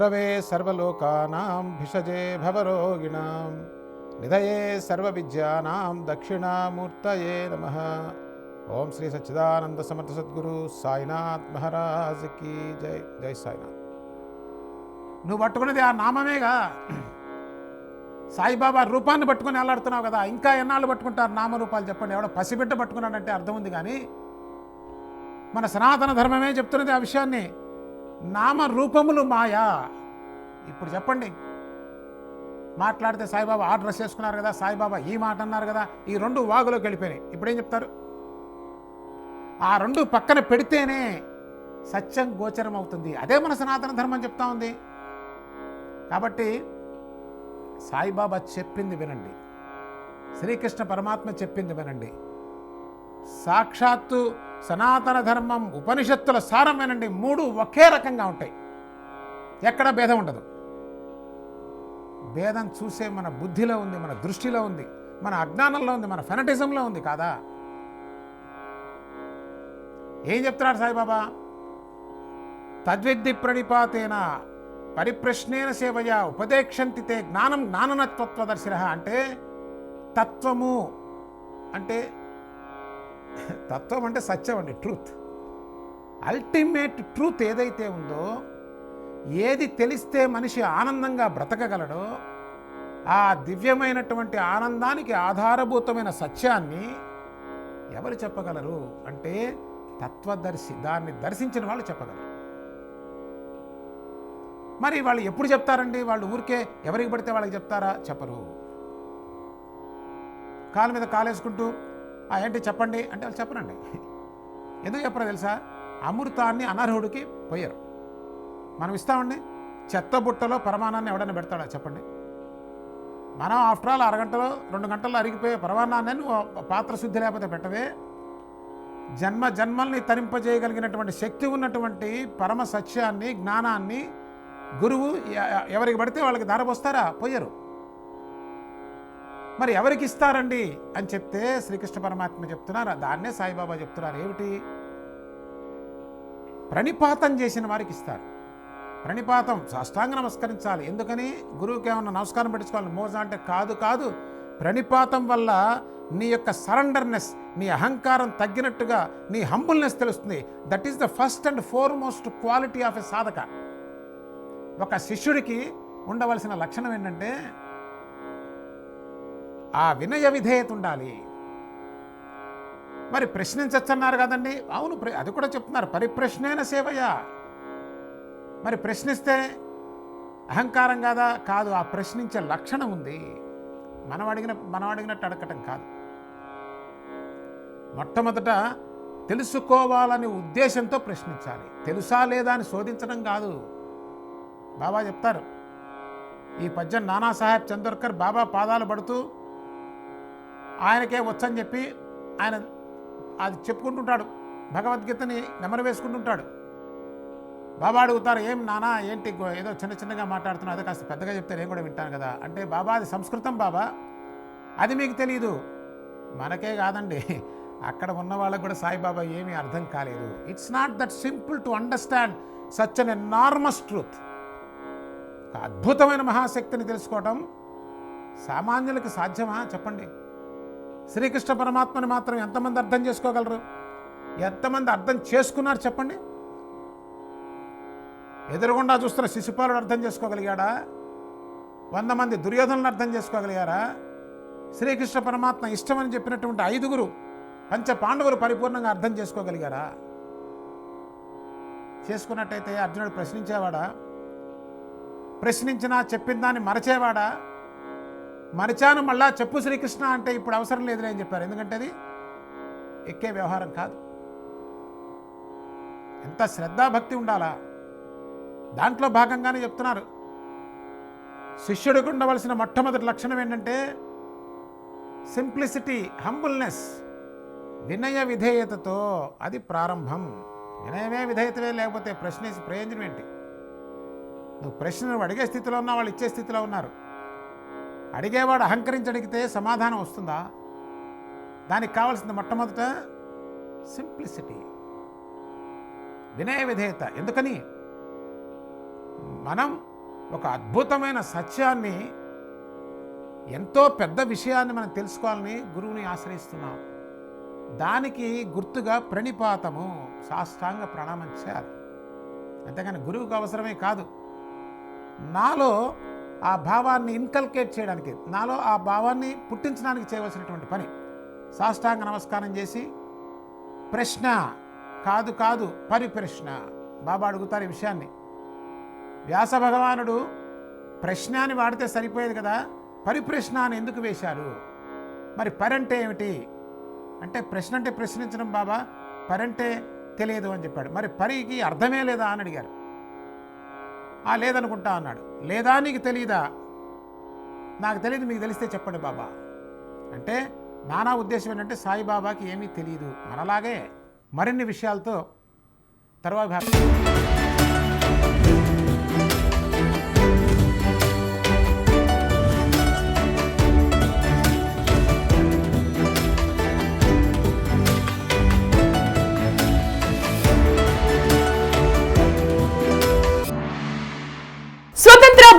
గురవే సర్వలోకానాం భిషజే భవరోగిణాం. నిధయే సర్వవిద్యానాం దక్షిణామూర్తయే నమ. ఓం శ్రీ సచ్చిదానంద సమర్థ సద్గురు సాయినాథ్ మహారాజ్కి జై జై సాయినాథ్. నువ్వు పట్టుకున్నది ఆ నామమేగా. సాయిబాబా రూపాన్ని పట్టుకుని వెళ్ళాడుతున్నావు కదా ఇంకా ఎన్నాళ్ళు పట్టుకుంటారు నామరూపాలు చెప్పండి. ఎవడో పసిబిడ్డ పట్టుకున్నాడంటే అర్థం ఉంది కానీ మన సనాతన ధర్మమే చెప్తున్నది ఆ విషయాన్ని. నామ రూపములు మాయా. ఇప్పుడు చెప్పండి. మాట్లాడితే సాయిబాబా ఆ డ్రెస్ వేసుకున్నారు కదా సాయిబాబా ఈ మాట అన్నారు కదా ఈ రెండు వాగులోకి వెళ్ళిపోయినాయి. ఇప్పుడేం చెప్తారు? ఆ రెండు పక్కన పెడితేనే సత్యం గోచరం అవుతుంది. అదే మన సనాతన ధర్మం చెప్తా ఉంది. కాబట్టి సాయిబాబా చెప్పింది వినండి. శ్రీకృష్ణ పరమాత్మ చెప్పింది వినండి. సాక్షాత్తు సనాతన ధర్మం ఉపనిషత్తుల సారం మూడు ఒకే రకంగా ఉంటాయి. ఎక్కడ భేదం ఉండదు. భేదం చూసే మన బుద్ధిలో ఉంది మన దృష్టిలో ఉంది మన అజ్ఞానంలో ఉంది మన ఫెనటిజంలో ఉంది కాదా? ఏం చెప్తున్నాడు సాయిబాబా? తద్విద్ది ప్రణిపాతేన పరిప్రశ్నేన సేవయ ఉపదేక్షంతితే జ్ఞానం జ్ఞాననత్వత్వదర్శిన అంటే తత్వము అంటే తత్వం అంటే సత్యం అండి ట్రూత్ అల్టిమేట్ ట్రూత్ ఏదైతే ఉందో ఏది తెలిస్తే మనిషి ఆనందంగా బ్రతకగలడో ఆ దివ్యమైనటువంటి ఆనందానికి ఆధారభూతమైన సత్యాన్ని ఎవరు చెప్పగలరు అంటే తత్వదర్శి దాన్ని దర్శించిన వాళ్ళు చెప్పగలరు. మరి వాళ్ళు ఎప్పుడు చెప్తారండి? వాళ్ళు ఊరికే ఎవరికి పడితే వాళ్ళకి చెప్తారా? చెప్పరు. కాలు మీద కాలేసుకుంటూ ఏంటి చెప్పండి అంటే వాళ్ళు చెప్పరండి. ఎందుకు చెప్పరా తెలుసా? అమృతాన్ని అనర్హుడికి పోయారు. మనం ఇస్తామండి? చెత్త బుట్టలో పరమాణాన్ని ఎవడైనా పెడతాడా చెప్పండి? మనం ఆఫ్టర్ ఆల్ అరగంటలో రెండు గంటల్లో అరిగిపోయే పరమాణాన్ని నువ్వు పాత్ర శుద్ధి లేకపోతే పెట్టవే. జన్మ జన్మల్ని తరింపజేయగలిగినటువంటి శక్తి ఉన్నటువంటి పరమ సత్యాన్ని జ్ఞానాన్ని గురువు ఎ- ఎవరికి పడితే వాళ్ళకి ధారపోస్తారా పోయరు. మరి ఎవరికి ఇస్తారండి అని చెప్తే శ్రీకృష్ణ పరమాత్మ చెప్తున్నారు. దాన్నే సాయిబాబా చెప్తున్నారు. ఏమిటి? ప్రణిపాతం చేసిన వారికి ఇస్తారు. ప్రణిపాతం సాష్టాంగ నమస్కరించాలి. ఎందుకని? గురువుకి ఏమన్నా నమస్కారం పెట్టించుకోవాలి మోజ అంటే కాదు కాదు. ప్రణిపాతం వల్ల నీ యొక్క సరెండర్నెస్ నీ అహంకారం తగ్గినట్టుగా నీ హంబుల్నెస్ తెలుస్తుంది. That is the first and foremost quality of a సాధక. ఒక శిష్యుడికి ఉండవలసిన లక్షణం ఏంటంటే ఆ వినయ విధేయత ఉండాలి. మరి ప్రశ్నించచ్చన్నారు కదండి. అవును ప్ర- అది కూడా చెప్తున్నారు. పరిప్రశ్నైన సేవయ. మరి ప్రశ్నిస్తే అహంకారం కాదా? కాదు. ఆ ప్రశ్నించే లక్షణం ఉంది. మనం అడిగిన మనం అడిగినట్టు అడగటం కాదు. మొట్టమొదట తెలుసుకోవాలనే ఉద్దేశంతో ప్రశ్నించాలి. తెలుసా లేదా అని శోధించడం కాదు. బాబా చెప్తారు. ఈ పద్యం నానాసాహెబ్ చందోర్కర్ బాబా పాదాలు పడుతూ ఆయనకే వచ్చని చెప్పి ఆయన అది చెప్పుకుంటుంటాడు. భగవద్గీతని నెమరు వేసుకుంటుంటాడు. బాబా అడుగుతారు ఏం నానా ఏంటి ఏదో చిన్న చిన్నగా మాట్లాడుతున్నా అదే కాస్త పెద్దగా చెప్తే నేను కూడా వింటాను కదా. అంటే బాబా అది సంస్కృతం బాబా. అది మీకు తెలియదు మనకే కాదండి. అక్కడ ఉన్న వాళ్ళకు కూడా సాయిబాబా ఏమీ అర్థం కాలేదు. It's not that simple to understand such an enormous truth ఒక అద్భుతమైన మహాశక్తిని తెలుసుకోవటం సామాన్యులకు సాధ్యమా? చెప్పండి. శ్రీకృష్ణ పరమాత్మని మాత్రం ఎంతమంది అర్థం చేసుకోగలరు? ఎంతమంది అర్థం చేసుకున్నారు చెప్పండి? ఎదురుగుండా చూస్తున్న శిశుపాలుడు అర్థం చేసుకోగలిగాడా? వంద మంది దుర్యోధనలు అర్థం చేసుకోగలిగారా? శ్రీకృష్ణ పరమాత్మ ఇష్టమని చెప్పినటువంటి ఐదుగురు పంచ పాండవులు పరిపూర్ణంగా అర్థం చేసుకోగలిగారా? చేసుకున్నట్టయితే అర్జునుడు ప్రశ్నించేవాడా? ప్రశ్నించినా చెప్పిన దాన్ని మరచేవాడా? మరిచాను మళ్ళా చెప్పు శ్రీకృష్ణ అంటే ఇప్పుడు అవసరం లేదులే అని చెప్పారు. ఎందుకంటే అది ఎక్కే వ్యవహారం కాదు. ఎంత శ్రద్ధాభక్తి ఉండాలా? దాంట్లో భాగంగానే చెప్తున్నారు. శిష్యుడికి ఉండవలసిన మొట్టమొదటి లక్షణం ఏంటంటే సింప్లిసిటీ హంబుల్నెస్ వినయ విధేయతతో అది ప్రారంభం. వినయమే విధేయతమే లేకపోతే ప్రశ్నేసి ప్రయోజనం ఏంటి? నువ్వు ప్రశ్నలు అడిగే స్థితిలో ఉన్నా వాళ్ళు ఇచ్చే స్థితిలో ఉన్నారు. అడిగేవాడు అహంకరించి అడిగితే సమాధానం వస్తుందా? దానికి కావాల్సింది మొట్టమొదట సింప్లిసిటీ. వినయ విధేయత. ఎందుకని? మనం ఒక అద్భుతమైన సత్యాన్ని ఎంతో పెద్ద విషయాన్ని మనం తెలుసుకోవాలని గురువుని ఆశ్రయిస్తున్నాం. దానికి గుర్తుగా ప్రణిపాతము సాష్టాంగ ప్రణామం చేయాలి. అంతేగాని గురువుకు అవసరమే కాదు. నాలో ఆ భావాన్ని ఇన్కల్కేట్ చేయడానికి నాలో ఆ భావాన్ని పుట్టించడానికి చేయవలసినటువంటి పని. సాష్టాంగ నమస్కారం చేసి ప్రశ్న కాదు కాదు పరిప్రశ్న. బాబా అడుగుతారు ఈ విషయాన్ని. వ్యాస భగవానుడు ప్రశ్న అని వాడితే సరిపోయేది కదా పరిప్రశ్న అని ఎందుకు వేశారు? మరి పరి అంటే ఏమిటి? అంటే ప్రశ్న అంటే ప్రశ్నించడం బాబా పరంటే తెలియదు అని చెప్పాడు. మరి పరికి అర్థమే లేదా అని అడిగారు. ఆ లేదనుకుంటా అన్నాడు. లేదా నీకు తెలియదా నాకు తెలియదు మీకు తెలిస్తే చెప్పండి బాబా. అంటే నానా ఉద్దేశం ఏంటంటే సాయిబాబాకి ఏమీ తెలియదు మనలాగే మరిన్ని విషయాలతో తర్వాత